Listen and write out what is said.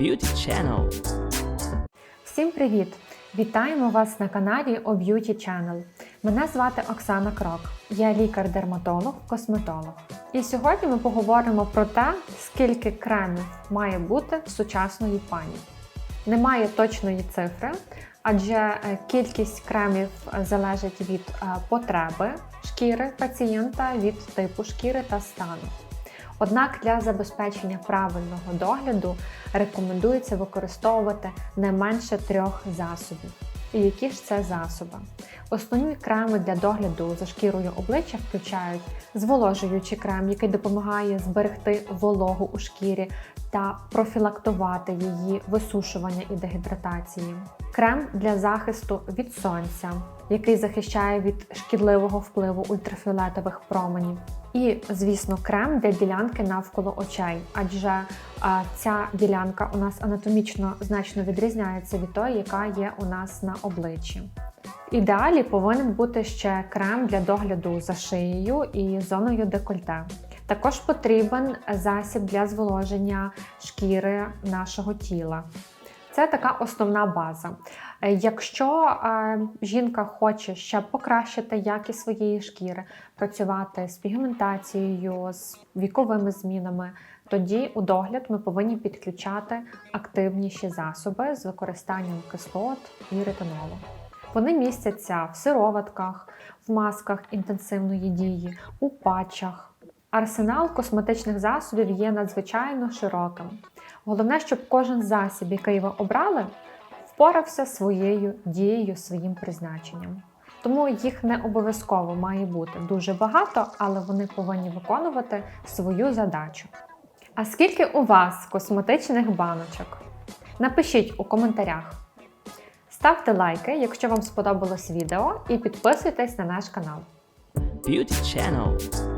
Beauty Channel. Всім привіт! Вітаємо вас на каналі о Beauty Channel. Мене звати Оксана Крок. Я лікар-дерматолог, косметолог. І сьогодні ми поговоримо про те, скільки кремів має бути в сучасної пані. Немає точної цифри, адже е, кількість кремів залежить від е, потреби шкіри пацієнта, від типу шкіри та стану. Однак для забезпечення правильного догляду рекомендується використовувати не менше трьох засобів. І які ж це засоби? Основні креми для догляду за шкірою обличчя включають зволожуючий крем, який допомагає зберегти вологу у шкірі та профілактувати її висушування і дегідратації. Крем для захисту від сонця, який захищає від шкідливого впливу ультрафіолетових променів. І, звісно, крем для ділянки навколо очей, адже а, ця ділянка у нас анатомічно значно відрізняється від тої, яка є у нас на обличчі. В ідеалі повинен бути ще крем для догляду за шиєю і зоною декольте. Також потрібен засіб для зволоження шкіри нашого тіла. Це така основна база. Е, Якщо е, жінка хоче ще покращити якість своєї шкіри, працювати з пігментацією, з віковими змінами, тоді у догляд ми повинні підключати активніші засоби з використанням кислот і ретинолу. Вони містяться в сироватках, в масках інтенсивної дії, у патчах. Арсенал косметичних засобів є надзвичайно широким. Головне, щоб кожен засіб, який ви обрали, впорався своєю дією, своїм призначенням. Тому їх не обов'язково має бути дуже багато, але вони повинні виконувати свою задачу. А скільки у вас косметичних баночок? Напишіть у коментарях. Ставте лайки, якщо вам сподобалось відео, і підписуйтесь на наш канал. Beauty Channel.